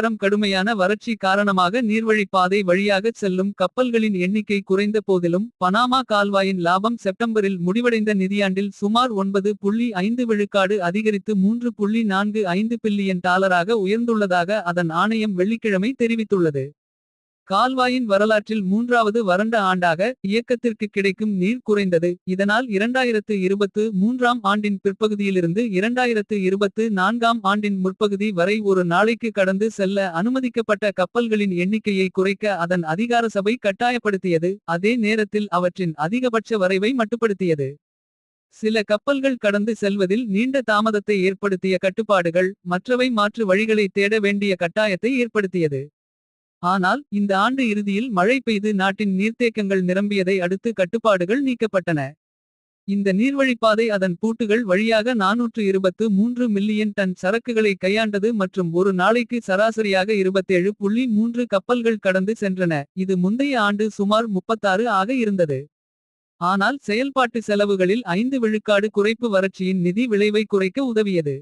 சக்கரம் கடுமையான வறட்சி காரணமாக நீர்வழிப்பாதை வழியாகச் செல்லும் கப்பல்களின் எண்ணிக்கை குறைந்த போதிலும் பனாமா கால்வாயின் லாபம் செப்டம்பரில் முடிவடைந்த நிதியாண்டில் சுமார் ஒன்பது புள்ளி ஐந்து விழுக்காடு அதிகரித்து மூன்று புள்ளி நான்கு ஐந்து பில்லியன் டாலராக உயர்ந்துள்ளதாக அதன் ஆணையம் வெள்ளிக்கிழமை தெரிவித்துள்ளது. கால்வாயின் வரலாற்றில் மூன்றாவது வறண்ட ஆண்டாக இயக்கத்திற்கு கிடைக்கும் நீர் குறைந்தது இதனால் இரண்டாயிரத்து இருபத்து மூன்றாம் ஆண்டின் பிற்பகுதியிலிருந்து இரண்டாயிரத்து இருபத்து நான்காம் ஆண்டின் முற்பகுதி வரை ஒரு நாளைக்கு கடந்து செல்ல அனுமதிக்கப்பட்ட கப்பல்களின் எண்ணிக்கையை குறைக்க அதன் அதிகார சபை கட்டாயப்படுத்தியது அதே நேரத்தில் அவற்றின் அதிகபட்ச வரைவை மட்டுப்படுத்தியது. சில கப்பல்கள் கடந்து செல்வதில் நீண்ட தாமதத்தை ஏற்படுத்திய கட்டுப்பாடுகள் மற்றவை மாற்று வழிகளை தேட வேண்டிய கட்டாயத்தை ஏற்படுத்தியது. ஆனால் இந்த ஆண்டு இறுதியில் மழை பெய்து நாட்டின் நீர்த்தேக்கங்கள் நிரம்பியதை அடுத்து கட்டுப்பாடுகள் நீக்கப்பட்டன. இந்த நீர்வழிப்பாதை அதன் பூட்டுகள் வழியாக நாநூற்று இருபத்து மூன்று மில்லியன் டன் சரக்குகளை கையாண்டது மற்றும் ஒரு நாளைக்கு சராசரியாக இருபத்தேழு புள்ளி மூன்று கப்பல்கள் கடந்து சென்றன. இது முந்தைய ஆண்டு சுமார் முப்பத்தாறு ஆக இருந்தது. ஆனால் செயல்பாட்டு செலவுகளில் ஐந்து விழுக்காடு குறைப்பு வறட்சியின் நிதி விளைவை குறைக்க உதவியது.